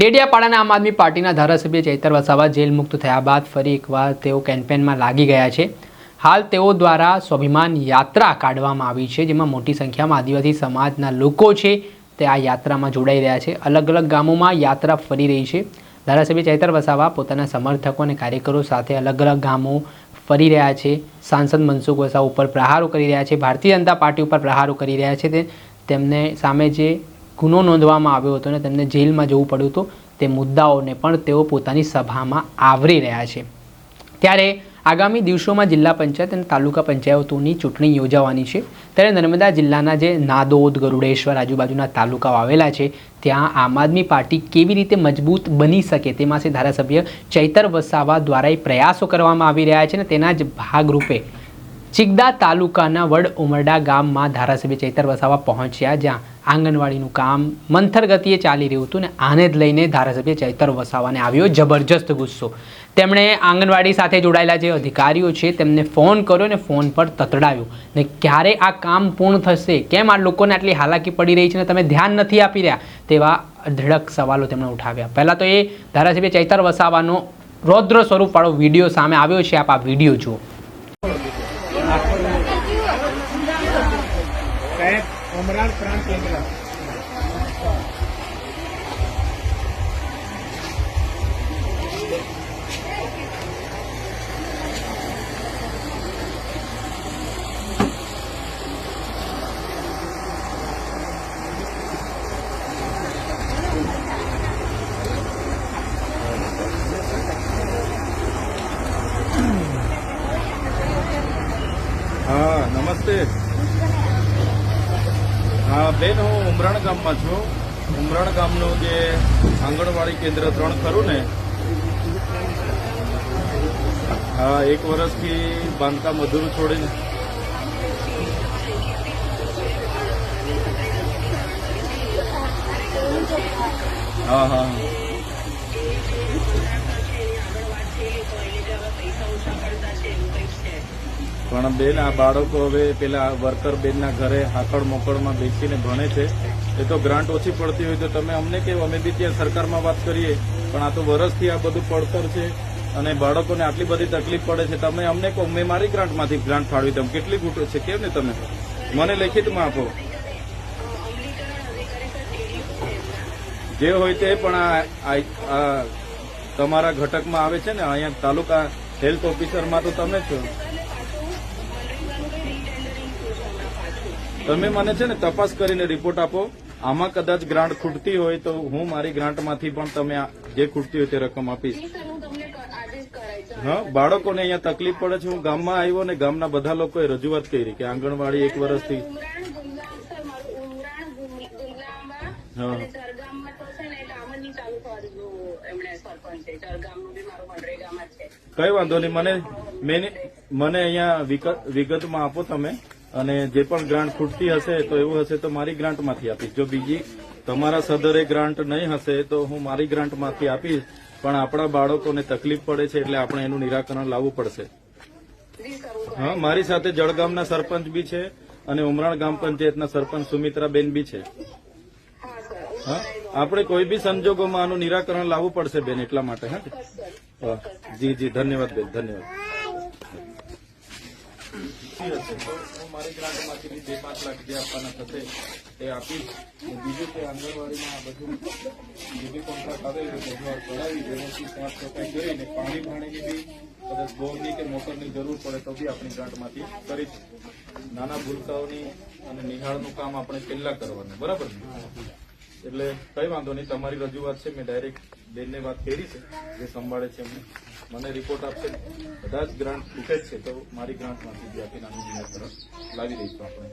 ડેડિયાપાડાના આમ આદમી પાર્ટીના ધારાસભ્ય ચૈતર વસાવા જેલ મુક્ત થયા બાદ ફરી એકવાર તેઓ કેમ્પેનમાં લાગી ગયા છે. હાલ તેઓ દ્વારા સ્વાભિમાન યાત્રા કાઢવામાં આવી છે, જેમાં મોટી સંખ્યામાં આદિવાસી સમાજના લોકો છે તે આ યાત્રામાં જોડાઈ રહ્યા છે. અલગ અલગ ગામોમાં યાત્રા ફરી રહી છે. ધારાસભ્ય ચૈતર વસાવા પોતાના સમર્થકો અને કાર્યકરો સાથે અલગ અલગ ગામો ફરી રહ્યા છે. સાંસદ મનસુખ વસાવા ઉપર પ્રહારો કરી રહ્યા છે. ભારતીય જનતા પાર્ટી ઉપર પ્રહારો કરી રહ્યા છે. તે તેમને સામે જે ગુનો નોંધવામાં આવ્યો હતો અને તેમને જેલમાં જવું પડ્યું હતું. તે મુદ્દાઓને પણ તેઓ પોતાની સભામાં આવરી રહ્યા છે. ત્યારે આગામી દિવસોમાં જિલ્લા પંચાયત અને તાલુકા પંચાયતોની ચૂંટણી યોજાવાની છે. ત્યારે નર્મદા જિલ્લાના જે નાદોદ, ગરુડેશ્વર આજુબાજુના તાલુકાઓ આવેલા છે, ત્યાં આમ આદમી પાર્ટી કેવી રીતે મજબૂત બની શકે તે માટે ધારાસભ્ય ચૈતર વસાવા દ્વારા એ પ્રયાસો કરવામાં આવી રહ્યા છે અને તેના જ ભાગરૂપે ચિગદા તાલુકાના વડ ઉમરડા ગામમાં ધારાસભ્ય ચૈતર વસાવા પહોંચ્યા, જ્યાં આંગણવાડીનું કામ મંથર ગતિએ ચાલી રહ્યું હતું ને આને જ લઈને ધારાસભ્ય ચૈતર વસાવાને આવ્યો જબરજસ્ત ગુસ્સો. તેમણે આંગણવાડી સાથે જોડાયેલા જે અધિકારીઓ છે તેમને ફોન કર્યો ને ફોન પર તતડાવ્યો ને ક્યારે આ કામ પૂર્ણ થશે, કેમ આ લોકોને આટલી હાલાકી પડી રહી છે ને તમે ધ્યાન નથી આપી રહ્યા? તેવા અઢળક સવાલો તેમણે ઉઠાવ્યા. પહેલાં તો એ ધારાસભ્ય ચૈતર વસાવાનો રૌદ્ર સ્વરૂપવાળો વીડિયો સામે આવ્યો છે, આપ આ વીડિયો જુઓ. ઉમરાણ પ્રાંત કેન્દ્ર. હા નમસ્તે. બેન, હું ઉમરાણ ગામમાં છું. ઉમરાણ ગામનું જે આંગણવાડી કેન્દ્ર ત્રણ ખરું ને? હા, એક વર્ષથી બાંધકામ અધૂરું છોડીને. હા હા. પણ બેન આ બાળકો હવે પેલા વર્કર બેનના ઘરે હાકડ મોકળમાં બેસીને ભણે છે. એ તો ગ્રાન્ટ ઓછી પડતી હોય તો તમે અમને કેવું? અમે બી ત્યાં સરકારમાં વાત કરીએ. પણ આ તો વરસથી આ બધું પડતર છે અને બાળકોને આટલી બધી તકલીફ પડે છે. તમે અમને કહો, મેં મારી ગ્રાન્ટમાંથી ગ્રાન્ટ ફાળવી તમે કેટલી ખૂટે છે? કેમ ને તમે? મને લેખિતમાં આપો. જે હોય તે, પણ આ તમારા ઘટકમાં આવે છે ને? અહીંયા તાલુકા હેલ્થ ઓફિસરમાં તો તમે છો. તમે મને છે ને તપાસ કરીને રિપોર્ટ આપો. આમાં કદાચ ગ્રાન્ટ ખૂટતી હોય તો હું મારી ગ્રાન્ટમાંથી પણ તમે જે ખૂટતી હોય તે રકમ આપીશ. હા બાળકોને અહીંયા તકલીફ પડે છે. હું ગામમાં આવ્યો ને ગામના બધા લોકોએ રજૂઆત કરી કે આંગણવાડી એક વર્ષથી. કઈ વાંધો નહીં. મને મને અહીંયા વિગતમાં આપો તમે. અને જે પણ ગ્રાન્ટ ખૂટતી હશે તો એવું હશે તો મારી ગ્રાન્ટમાંથી આપીશ. જો બીજી તમારા સદરે ગ્રાન્ટ નહીં હશે તો હું મારી ગ્રાન્ટમાંથી આપીશ, પણ આપણા બાળકોને તકલીફ પડે છે એટલે આપણે એનું નિરાકરણ લાવવું પડશે. હા, મારી સાથે જળગામના સરપંચ બી છે અને ઉમરાણ ગામ પંચાયતના સરપંચ સુમિત્રાબેન બી છે. હા, આપણે કોઈ બી સંજોગોમાં આનું નિરાકરણ લાવવું પડશે બેન એટલા માટે હા. જી જી, ધન્યવાદ બેન, ધન્યવાદ. હું મારી ગ્રાન્ટમાંથી બી બે પાંચ લાખ જે આપવાના થશે તે અને બીજું કે આંગણવાડીમાં આ બધું જે બી કોન્ટ્રાક્ટ આવેલો બધું કરાવી વ્યવસ્થિત સાફ સફાઈ કરીને પાણી પાણીની બી કદાચ બોરની કે મોટરની જરૂર પડે તો બી આપણી ગ્રાન્ટમાંથી કરીશ નાના ભૂલકાઓની અને નિહાળનું કામ આપણે છેલ્લા કરવાનું, બરાબર એટલે કઈ વાંધો નહીં, તમારી રજૂઆત છે, મેં ડાયરેક્ટ બેનને વાત કરી છે, જે સંભાળે છે એમને. મને રિપોર્ટ આપશે. બધા જ ગ્રાન્ટ તૂટે છે, તો મારી ગ્રાન્ટમાંથી બી આપીને આનું તરફ લાવી દઈશું આપણે